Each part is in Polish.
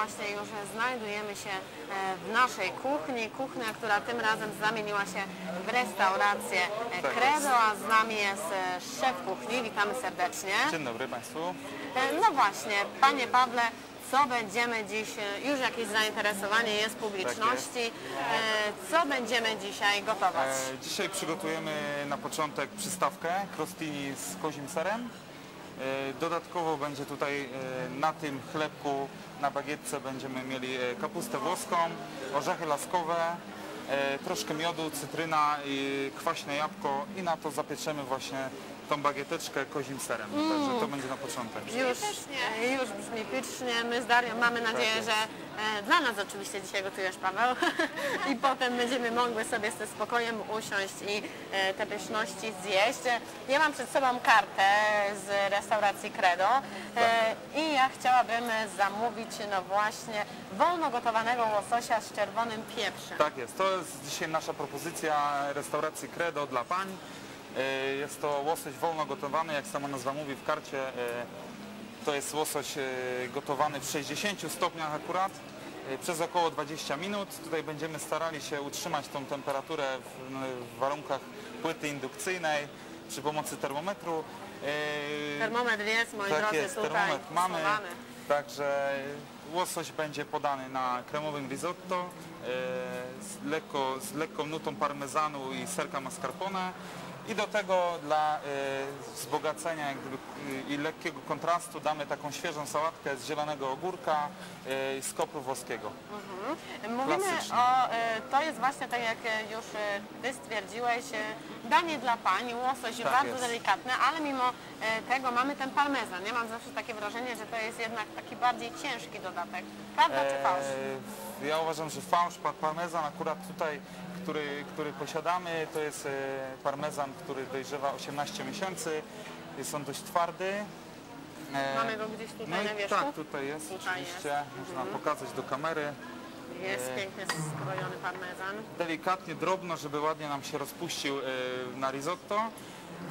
właśnie już znajdujemy się e, w naszej kuchni. Kuchnia, która tym razem zamieniła się w restaurację e, Tak Credo, a z nami jest e, szef kuchni. Witamy serdecznie. Dzień dobry Państwu. No właśnie, Panie Pawle, co będziemy dziś, już jakieś zainteresowanie jest publiczności, E, co będziemy dzisiaj gotować? Dzisiaj przygotujemy na początek przystawkę crostini z kozim serem. E, dodatkowo będzie tutaj e, na tym chlebku, na bagietce będziemy mieli e, kapustę włoską, orzechy laskowe, troszkę miodu, cytryna, i kwaśne jabłko i na to zapieczemy właśnie tą bagieteczkę kozim serem. Także to będzie na początek. Już, już brzmi pysznie. My z Darią mamy nadzieję, jest. że e, dla nas oczywiście dzisiaj gotujesz Paweł i potem będziemy mogły sobie ze spokojem usiąść i e, te pyszności zjeść. Ja mam przed sobą kartę z restauracji Credo e, i ja chciałabym zamówić no właśnie wolno gotowanego łososia z czerwonym pieprzem. Tak jest, to jest dzisiaj nasza propozycja restauracji Credo dla pań. E, Jest to łosoś wolno gotowany, jak sama nazwa mówi w karcie. e, To jest łosoś e, gotowany w 60 stopniach akurat przez około 20 minut. Tutaj będziemy starali się utrzymać tą temperaturę w, warunkach płyty indukcyjnej przy pomocy termometru. Termometr jest, moi tak drodzy, jest, tutaj termometr mamy. Także łosoś będzie podany na kremowym risotto z, lekko, z lekką nutą parmezanu i serka mascarpone. I do tego dla e, wzbogacenia jak gdyby, i lekkiego kontrastu damy taką świeżą sałatkę z zielonego ogórka e, i z kopru włoskiego. Mówimy Klasycznie. o, e, to jest właśnie tak jak już Ty stwierdziłeś, danie dla pań, łosoś Tak bardzo jest. delikatny, ale mimo tego mamy ten parmezan. Ja mam zawsze takie wrażenie, że to jest jednak taki bardziej ciężki dodatek. Prawda czy fałsz? E, Ja uważam, że fałsz, pa- parmezan akurat tutaj, który, który posiadamy, to jest e, parmezan, który dojrzewa 18 miesięcy. Jest on dość twardy. E, Mamy go gdzieś tutaj no na wierzchu? tak, tutaj jest Tutaj oczywiście. jest. Mhm. Można pokazać do kamery. Jest pięknie skrojony parmezan. Delikatnie, drobno, żeby ładnie nam się rozpuścił e, na risotto.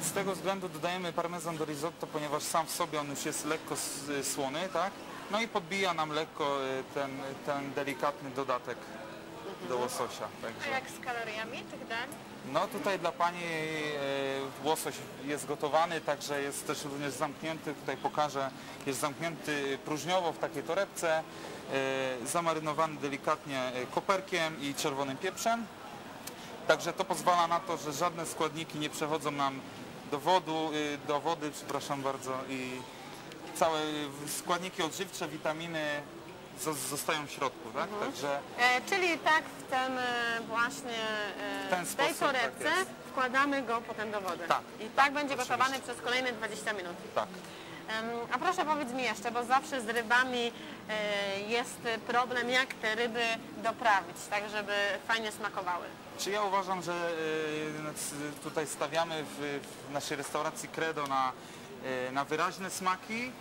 Z tego względu dodajemy parmezan do risotto, ponieważ sam w sobie on już jest lekko słony, tak? No i podbija nam lekko e, ten, ten delikatny dodatek do łososia. Także. Jak z kaloriami tych dań? No tutaj dla Pani e, łosoś jest gotowany, także jest też również zamknięty, tutaj pokażę, jest zamknięty próżniowo w takiej torebce, e, zamarynowany delikatnie koperkiem i czerwonym pieprzem. Także to pozwala na to, że żadne składniki nie przechodzą nam do, wodu, y, do wody, przepraszam bardzo, i całe składniki odżywcze, witaminy zo- zostają w środku, tak? Także E, czyli tak w ten e, właśnie e, W ten tej tak torebce jest. wkładamy go potem do wody. Tak, I tak będzie oczywiście. gotowany przez kolejne 20 minut. tak. A proszę powiedz mi jeszcze, bo zawsze z rybami e, jest problem, jak te ryby doprawić, tak żeby fajnie smakowały. Czy ja uważam, że tutaj stawiamy w, naszej restauracji Credo na, na wyraźne smaki.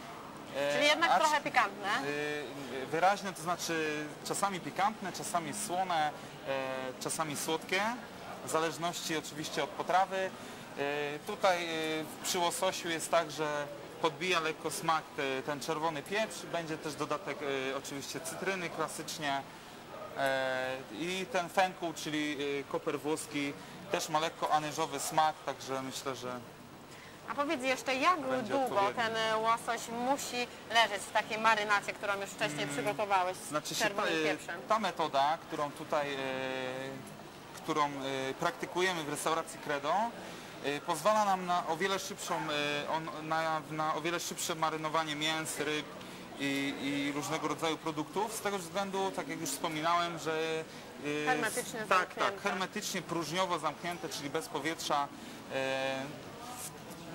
E, Czyli jednak acz- trochę pikantne. e, Wyraźne to znaczy czasami pikantne, czasami słone, e, czasami słodkie, w zależności oczywiście od potrawy. E, Tutaj przy łososiu jest tak, że podbija lekko smak te, ten czerwony pieprz, będzie też dodatek oczywiście cytryny klasycznie. I ten fenkuł, czyli koper włoski, też ma lekko anyżowy smak, także myślę, że A powiedz jeszcze, jak Będzie długo ten łosoś musi leżeć w takiej marynacie, którą już wcześniej przygotowałeś z znaczy czerwonym e, pieprzem? ta metoda, którą tutaj, e, którą e, praktykujemy w restauracji Credo, e, pozwala nam na o wiele szybszą, e, on, na, na o wiele szybsze marynowanie mięs, ryb i, i różnego rodzaju produktów. Z tego względu, tak jak już wspominałem, że e, Hermetycznie tak, zamknięte. tak, hermetycznie, próżniowo zamknięte, czyli bez powietrza.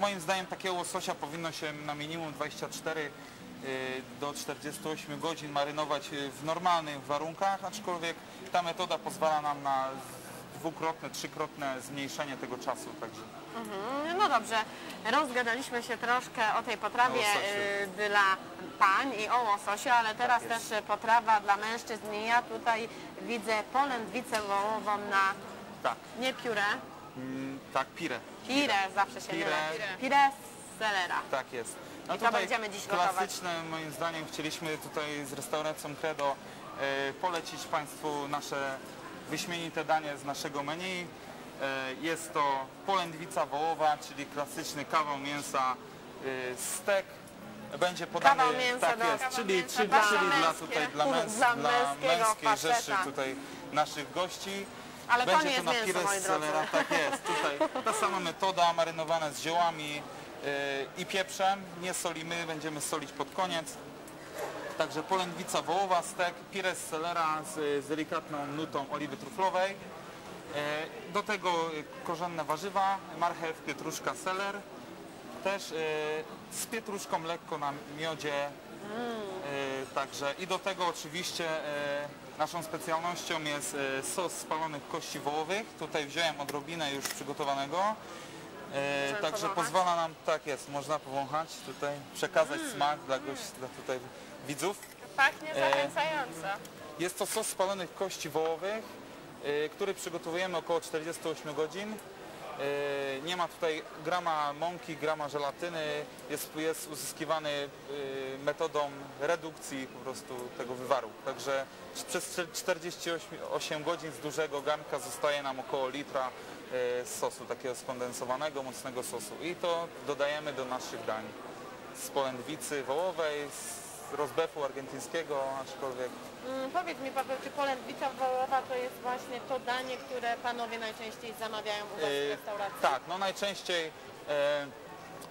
Moim zdaniem takiego łososia powinno się na minimum 24 y, do 48 godzin marynować y, w normalnych warunkach, aczkolwiek ta metoda pozwala nam na dwukrotne, trzykrotne zmniejszenie tego czasu. Także Mhm, No dobrze, rozgadaliśmy się troszkę o tej potrawie O y, dla pań i o łososiu, ale teraz Tak też potrawa dla mężczyzn. I ja tutaj widzę polędwicę wołową na tak, nie pióre, mm, tak, pire. pire zawsze się Pire. mylę. Pire selera. Tak jest. No I to będziemy dziś gotować. klasyczne moim zdaniem chcieliśmy tutaj z restauracją Credo e, polecić Państwu nasze wyśmienite danie z naszego menu. E, jest to polędwica wołowa, czyli klasyczny kawał mięsa, e, stek. Będzie podany, Kawał mięsa tak do- jest, kawał czyli, mięsa czyli, dla czyli dla tutaj dla, męs, dla męskiej rzeszy tutaj naszych gości. Ale to Będzie nie jest na mięso, pires moi z drodzy. selera, tak jest. Tutaj ta sama metoda, marynowane z ziołami yy, i pieprzem. Nie solimy, będziemy solić pod koniec. Także polędwica wołowa, stek, pires z selera z, z delikatną nutą oliwy truflowej. Yy, Do tego korzenne warzywa, marchew, pietruszka, seler. Też yy, z pietruszką lekko na miodzie. Yy, Także i do tego oczywiście naszą specjalnością jest yy, sos spalonych kości wołowych. Tutaj wziąłem odrobinę już przygotowanego. Yy, Możemy Także powąchać? pozwala nam, tak jest, można powąchać tutaj, przekazać smak dla gości, dla tutaj widzów. Pachnie E, zachęcająco. Jest to sos spalonych kości wołowych, który przygotowujemy około 48 godzin. Y, Nie ma tutaj grama mąki, grama żelatyny. Jest, jest uzyskiwany y, metodą redukcji po prostu tego wywaru. Także przez 48 godzin z dużego garnka zostaje nam około litra y, sosu takiego skondensowanego, mocnego sosu. I to dodajemy do naszych dań. Z polędwicy wołowej, z rozbefu argentyńskiego, aczkolwiek Mm, powiedz mi Paweł, czy polędwica wołowa to jest właśnie to danie, które panowie najczęściej zamawiają u was w Yy, restauracji? Tak, no najczęściej e,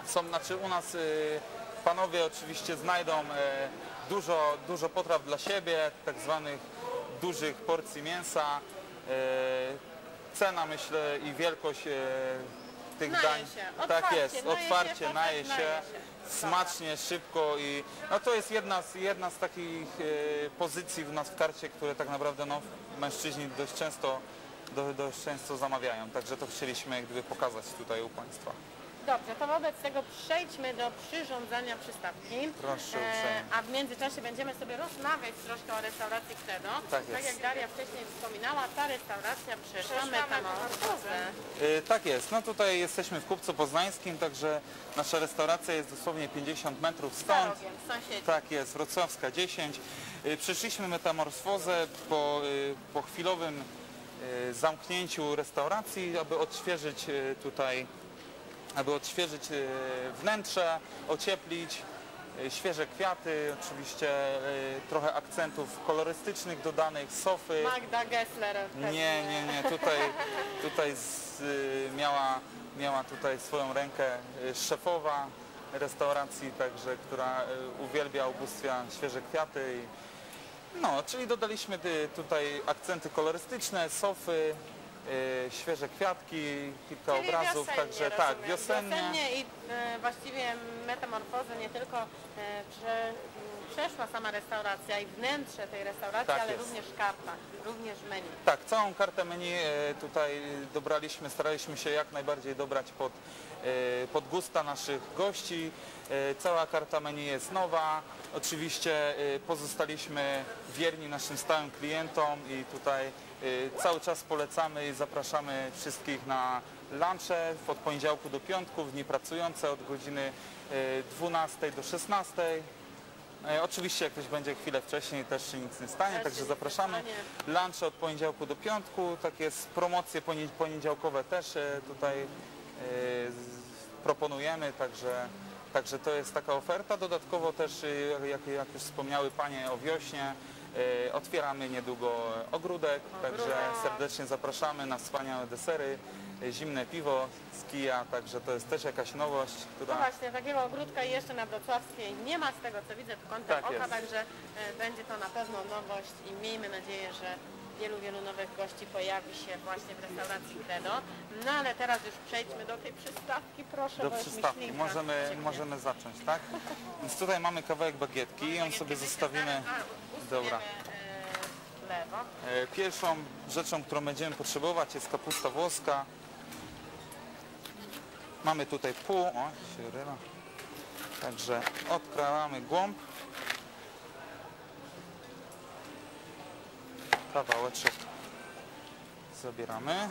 są, znaczy u nas e, panowie oczywiście znajdą e, dużo, dużo potraw dla siebie, tak zwanych dużych porcji mięsa. E, cena myślę i wielkość e, tych Naje dań. się. tak jest, naje otwarcie, facet naje się, naje się. smacznie, szybko i no to jest jedna z, jedna z takich e, pozycji w nas w karcie, które tak naprawdę no, mężczyźni dość często do, dość często zamawiają, także to chcieliśmy jak gdyby pokazać tutaj u Państwa. Dobrze, to wobec tego przejdźmy do przyrządzania przystawki. E, Proszę uprzejmie. a w międzyczasie będziemy sobie rozmawiać troszkę o restauracji Credo. Tak jest. jak Daria wcześniej wspominała, ta restauracja przeszła metamorfozę. Y, tak jest, no tutaj jesteśmy w Kupcu Poznańskim, także nasza restauracja jest dosłownie 50 metrów stąd. rogiem, sąsiedzi. Tak jest, Wrocławska 10. Y, Przeszliśmy metamorfozę po, po chwilowym zamknięciu restauracji, aby odświeżyć tutaj, aby odświeżyć y, wnętrze, ocieplić, y, świeże kwiaty, oczywiście y, trochę akcentów kolorystycznych dodanych, sofy. Magda Gessler. pewnie. Nie, nie, nie, tutaj, tutaj z, miała, miała tutaj swoją rękę szefowa restauracji, także, która uwielbia ubóstwia świeże kwiaty. I, no, czyli dodaliśmy tutaj akcenty kolorystyczne, sofy, świeże kwiatki, kilka Czyli obrazów, wiosennie, także tak, rozumiem. wiosennie. Wiosennie i e, właściwie metamorfozę nie tylko e, prze, przeszła sama restauracja i wnętrze tej restauracji, Tak ale jest. również karta, również menu. Tak, całą kartę menu tutaj dobraliśmy, staraliśmy się jak najbardziej dobrać pod, pod gusta naszych gości. Cała karta menu jest nowa. Oczywiście pozostaliśmy wierni naszym stałym klientom i tutaj cały czas polecamy i zapraszamy wszystkich na lunche od poniedziałku do piątku, w dni pracujące od godziny e, 12 do 16. E, Oczywiście jak ktoś będzie chwilę wcześniej też się nic nie stanie, Też także zapraszamy. Lunche od poniedziałku do piątku, takie s- promocje ponie- poniedziałkowe też tutaj proponujemy, także, także to jest taka oferta. Dodatkowo też, jak, jak już wspomniały Panie o wiośnie, otwieramy niedługo ogródek, także serdecznie zapraszamy na wspaniałe desery, e, zimne piwo z kija, także to jest też jakaś nowość, No która... właśnie, takiego ogródka jeszcze na Wrocławskiej nie ma z tego co widzę w kątem Tak oka, jest. także e, będzie to na pewno nowość i miejmy nadzieję, że wielu, wielu nowych gości pojawi się właśnie w restauracji Credo. No ale teraz już przejdźmy do tej przystawki, proszę, Do przystawki. Możemy, możemy zacząć, tak? Więc tutaj mamy kawałek bagietki, ją sobie zostawimy. Dobra. lewo. E, Pierwszą rzeczą, którą będziemy potrzebować jest kapusta włoska. Mamy tutaj pół, o się ryla. Także odkrawamy głąb. Kawałeczek zabieramy.